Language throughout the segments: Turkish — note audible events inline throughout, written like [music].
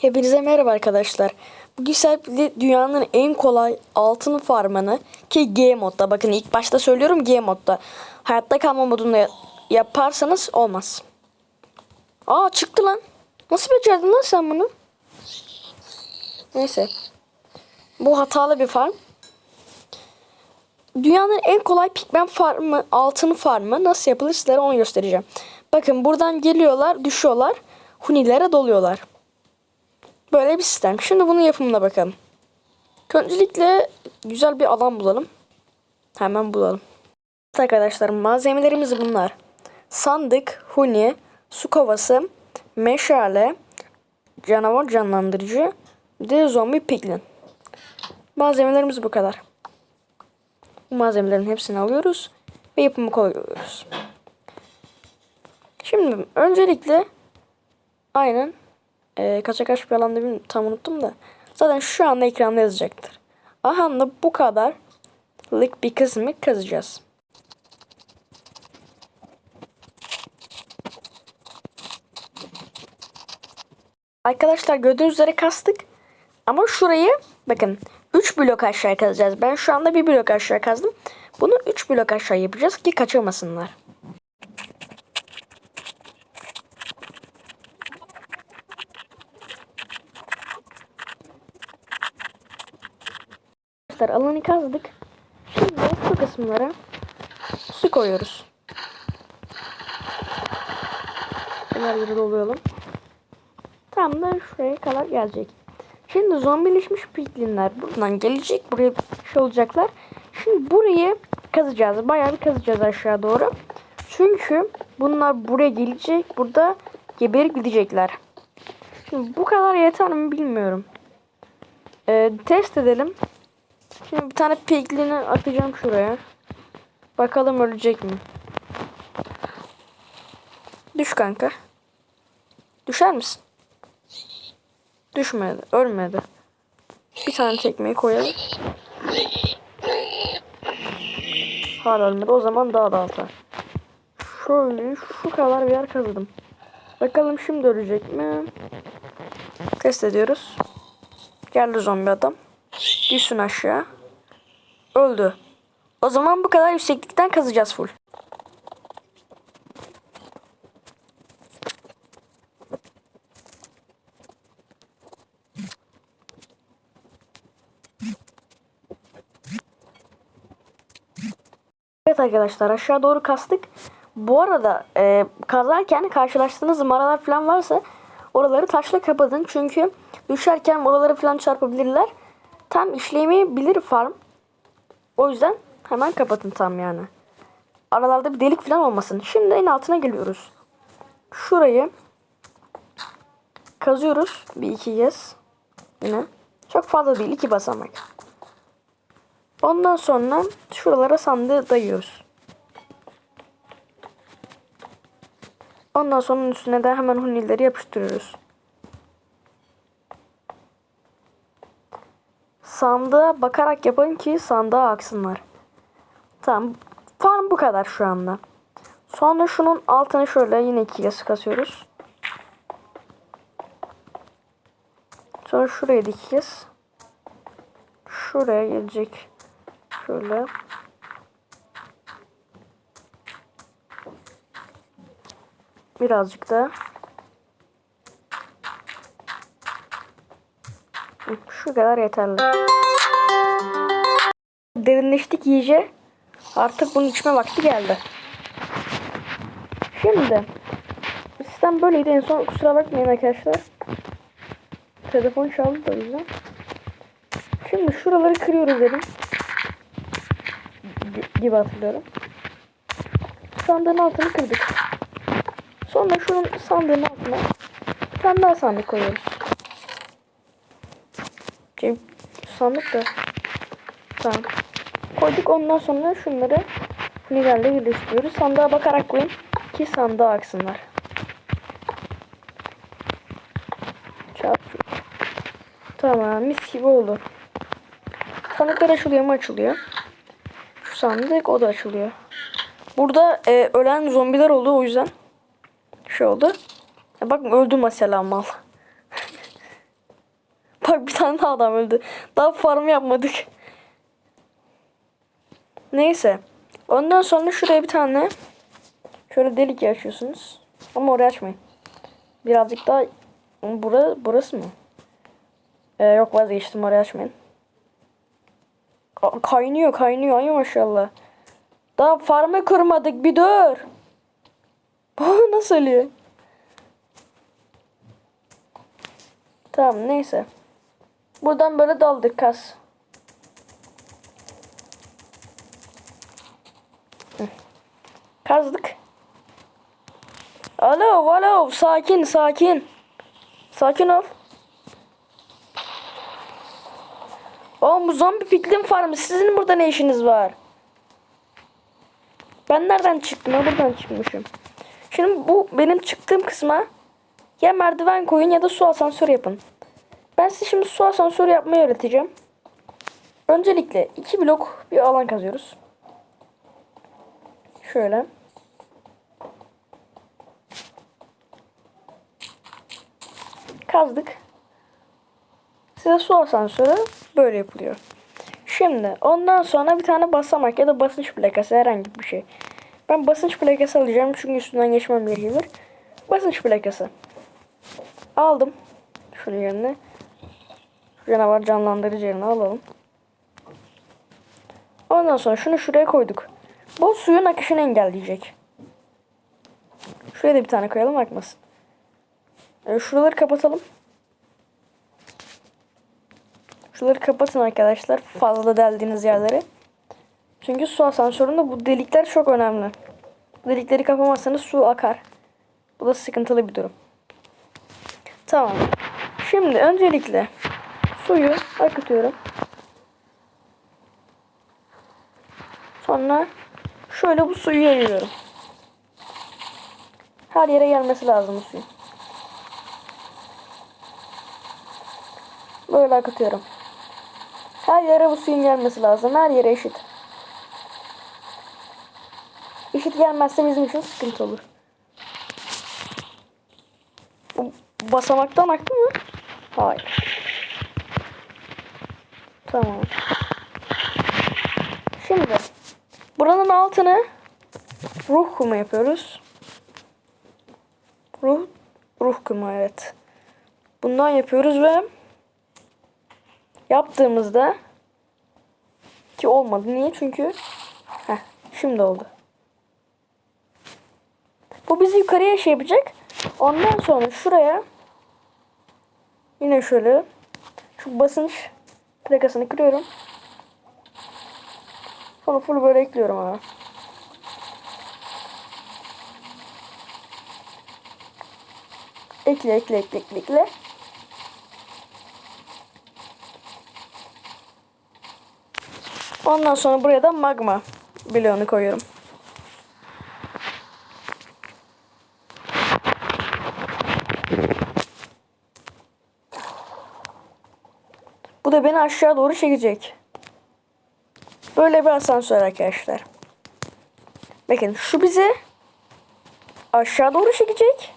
Hepinize merhaba arkadaşlar. Bugün sizlerle dünyanın en kolay altın farmını ki G modda bakın ilk başta söylüyorum G modda. Hayatta kalma modunda ya- yaparsanız olmaz. Aa çıktı lan. Nasıl becerdin lan sen bunu? Neyse. Bu hatalı bir farm. Dünyanın en kolay pigmen farmı, altın farmı nasıl yapılır sizlere onu göstereceğim. Bakın buradan geliyorlar, düşüyorlar. Hunilere doluyorlar. Böyle bir sistem. Şimdi bunun yapımına bakalım. Öncelikle güzel bir alan bulalım. Hemen bulalım. Evet arkadaşlar malzemelerimiz bunlar. Sandık, huni, su kovası, meşale, canavar canlandırıcı, de zombi piglin. Malzemelerimiz bu kadar. Bu malzemelerin hepsini alıyoruz ve yapımı koyuyoruz. Şimdi öncelikle aynen e, kaça kaç bir alanda bilmiyorum, tam unuttum da zaten şu anda ekranda yazacaktır. Aha da bu kadarlık bir kısmı kazacağız. Arkadaşlar gördüğünüz üzere kastık. Ama şurayı bakın 3 blok aşağı kazacağız. Ben şu anda bir blok aşağı kazdım. Bunu 3 blok aşağı yapacağız ki kaçırmasınlar. Arkadaşlar alanı kazdık. Şimdi şu kısımlara su koyuyoruz. Bunlar yeri dolayalım. Tam da şuraya kadar gelecek. Şimdi zombileşmiş piglinler buradan gelecek. Buraya şey olacaklar. Şimdi burayı kazacağız. Bayağı bir kazacağız aşağı doğru. Çünkü bunlar buraya gelecek. Burada geberip gidecekler. Şimdi bu kadar yeter mi bilmiyorum. Ee, test edelim. Şimdi bir tane piglini atacağım şuraya. Bakalım ölecek mi? Düş kanka. Düşer misin? Düşmedi. Ölmedi. Bir tane tekmeyi koyalım. Hala ölmedi. O zaman daha da atar. Şöyle şu kadar bir yer kazıdım. Bakalım şimdi ölecek mi? Test ediyoruz. Geldi zombi adam. Düşsün aşağı. Öldü. O zaman bu kadar yükseklikten kazacağız full. Evet arkadaşlar aşağı doğru kastık. Bu arada e, kazarken karşılaştığınız mağaralar falan varsa oraları taşla kapatın. Çünkü düşerken oraları falan çarpabilirler. Tam işleyemeyebilir farm. O yüzden hemen kapatın tam yani. Aralarda bir delik falan olmasın. Şimdi en altına geliyoruz. Şurayı kazıyoruz. Bir iki kez. Yine. Çok fazla değil. iki basamak. Ondan sonra şuralara sandığı dayıyoruz. Ondan sonra üstüne de hemen hunilleri yapıştırıyoruz. Sandığa bakarak yapın ki sandığa aksınlar. Tamam. Farm bu kadar şu anda. Sonra şunun altını şöyle yine iki kez kasıyoruz. Sonra şuraya kez. Şuraya gelecek. Şöyle. Birazcık da. Şu kadar yeterli. Derinleştik iyice. Artık bunu içme vakti geldi. Şimdi sistem böyleydi en son kusura bakmayın arkadaşlar. Telefon çaldı da yüzden. Şimdi şuraları kırıyoruz dedim. Gi- Gibi hatırlıyorum. Sandığın altını kırdık. Sonra şunun sandığın altına bir tane daha sandık koyuyoruz. Şey, sandık da. Tamam. Koyduk ondan sonra şunları nigalle birleştiriyoruz. Sandığa bakarak koyun ki sandığa aksınlar. Çarp. Tamam mis gibi oldu. Sandıklar açılıyor mu açılıyor. Şu sandık o da açılıyor. Burada e, ölen zombiler oldu o yüzden şey oldu. Ya bak öldü mesela mal. Tane daha adam öldü. Daha farm yapmadık. Neyse. Ondan sonra şuraya bir tane şöyle delik açıyorsunuz. Ama orayı açmayın. Birazcık daha Bura, burası mı? Ee, yok vazgeçtim orayı açmayın. Kaynıyor kaynıyor ay maşallah. Daha farmı kurmadık bir dur. [laughs] Nasıl ölüyor? Tamam neyse. Buradan böyle daldık kas. Kazdık. Alo alo sakin sakin. Sakin ol. Oğlum bu zombi piklin farmı sizin burada ne işiniz var? Ben nereden çıktım? Ben buradan çıkmışım. Şimdi bu benim çıktığım kısma ya merdiven koyun ya da su asansörü yapın. Ben size şimdi su asansörü yapmayı öğreteceğim. Öncelikle iki blok bir alan kazıyoruz. Şöyle. Kazdık. Size su asansörü böyle yapılıyor. Şimdi ondan sonra bir tane basamak ya da basınç plakası herhangi bir şey. Ben basınç plakası alacağım çünkü üstünden geçmem gerekiyor. Basınç plakası. Aldım. Şunun yerine. Canavar canlandırıcı yerine alalım. Ondan sonra şunu şuraya koyduk. Bu suyun akışını engelleyecek. Şuraya da bir tane koyalım akmasın. E, şuraları kapatalım. Şuraları kapatın arkadaşlar. Fazla deldiğiniz yerleri. Çünkü su asansöründe bu delikler çok önemli. Bu delikleri kapamazsanız su akar. Bu da sıkıntılı bir durum. Tamam. Şimdi öncelikle suyu akıtıyorum. Sonra şöyle bu suyu yayıyorum. Her yere gelmesi lazım bu suyun. Böyle akıtıyorum. Her yere bu suyun gelmesi lazım. Her yere eşit. Eşit gelmezse bizim için sıkıntı olur. Bu basamaktan aktı mı? Hayır. Tamam. Şimdi buranın altını ruh kumu yapıyoruz. Ruh ruh kumu evet. Bundan yapıyoruz ve yaptığımızda ki olmadı. Niye? Çünkü heh, şimdi oldu. Bu bizi yukarıya şey yapacak. Ondan sonra şuraya yine şöyle şu basınç plakasını kırıyorum. Sonra full böyle ekliyorum abi. Ekle ekle ekle ekle ekle. Ondan sonra buraya da magma bloğunu koyuyorum. Beni aşağı doğru çekecek. Böyle bir asansör arkadaşlar. Bakın şu bizi aşağı doğru çekecek.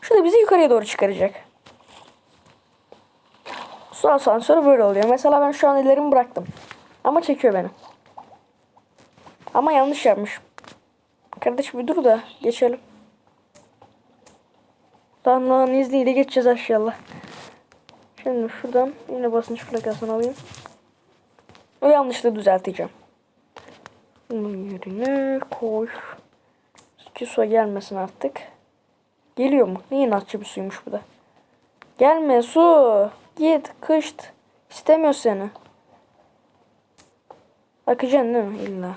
Şu da bizi yukarıya doğru çıkaracak. Su asansörü böyle oluyor. Mesela ben şu an ellerimi bıraktım. Ama çekiyor beni. Ama yanlış yapmış. Kardeş bir dur da geçelim. Damla'nın izniyle geçeceğiz aşağıya. Şimdi şuradan yine basınç plakasını alayım. O yanlışlığı düzelteceğim. Bunun yerine koy. Ki su gelmesin artık. Geliyor mu? Ne inatçı bir suymuş bu da. Gelme su. Git kışt. İstemiyor seni. Akacaksın değil mi illa?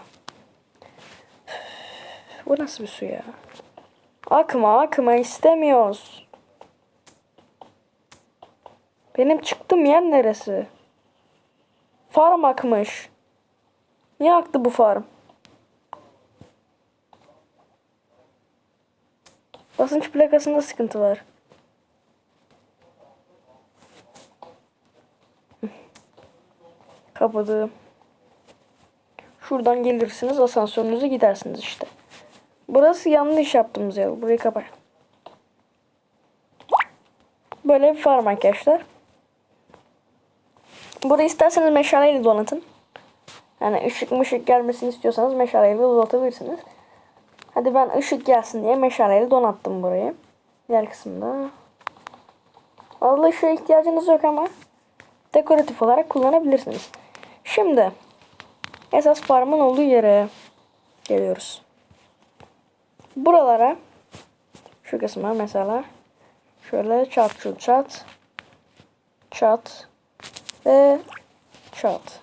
Bu nasıl bir su ya? Akma akma istemiyoruz. Benim çıktığım yer neresi? Farm akmış. Niye aktı bu farm? Basınç plakasında sıkıntı var. [laughs] Kapadım. Şuradan gelirsiniz asansörünüze gidersiniz işte. Burası yanlış yaptığımız yer. Burayı kapat. Böyle bir farm arkadaşlar. Burayı isterseniz meşaleyle donatın. Yani ışık mışık gelmesini istiyorsanız meşaleyle donatabilirsiniz. Hadi ben ışık gelsin diye meşaleyle donattım burayı. Diğer kısımda. Vallahi ışığa ihtiyacınız yok ama dekoratif olarak kullanabilirsiniz. Şimdi esas farmın olduğu yere geliyoruz. Buralara şu kısma mesela şöyle çat çat çat ve çat.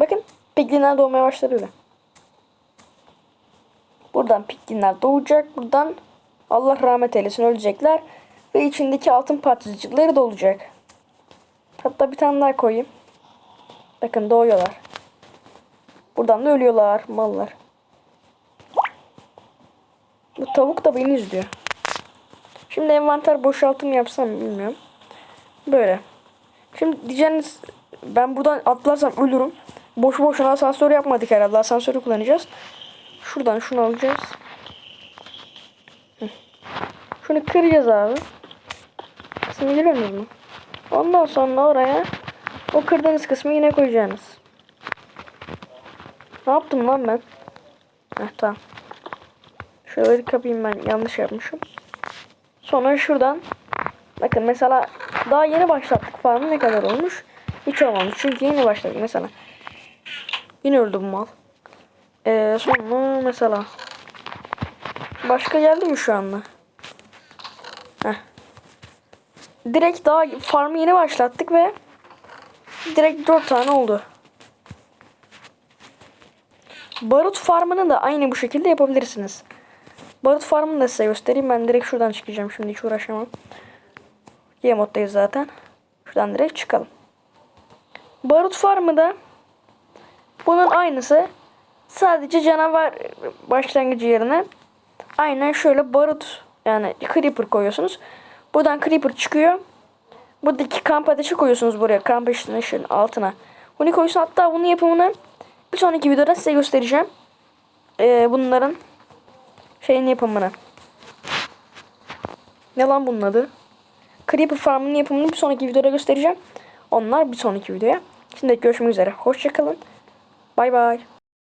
Bakın piglinler doğmaya başladı bile. Buradan piglinler doğacak. Buradan Allah rahmet eylesin ölecekler. Ve içindeki altın parçacıkları da olacak. Hatta bir tane daha koyayım. Bakın doğuyorlar. Buradan da ölüyorlar mallar. Bu tavuk da beni izliyor. Şimdi envanter boşaltım yapsam bilmiyorum. Böyle. Şimdi diyeceğiniz ben buradan atlarsam ölürüm. Boş boşuna asansör yapmadık herhalde. Asansörü kullanacağız. Şuradan şunu alacağız. Şunu kıracağız abi. Kısmı görüyor musunuz? Ondan sonra oraya o kırdığınız kısmı yine koyacaksınız. Ne yaptım lan ben? Heh tamam. Şöyle kapayım ben yanlış yapmışım. Sonra şuradan bakın mesela daha yeni başlattık farmı ne kadar olmuş? Hiç olmamış çünkü yeni başladık mesela. Yine öldü bu mal. Ee, sonra mesela başka geldi mi şu anda? Heh. Direkt daha farmı yeni başlattık ve direkt 4 tane oldu. Barut farmını da aynı bu şekilde yapabilirsiniz. Barut farmını da size göstereyim. Ben direkt şuradan çıkacağım. Şimdi hiç uğraşamam. Y moddayız zaten. Şuradan direkt çıkalım. Barut farmı da bunun aynısı. Sadece canavar başlangıcı yerine aynen şöyle barut yani creeper koyuyorsunuz. Buradan creeper çıkıyor. Buradaki kamp ateşi koyuyorsunuz buraya. Kamp ateşinin altına. Bunu koyuyorsun. Hatta bunun yapımını bir sonraki videoda size göstereceğim. Ee, bunların şeyin yapımını. Ne lan bunun adı? Creeper Farm'ın yapımını bir sonraki videoda göstereceğim. Onlar bir sonraki videoya. Şimdi görüşmek üzere. Hoşçakalın. Bay bay.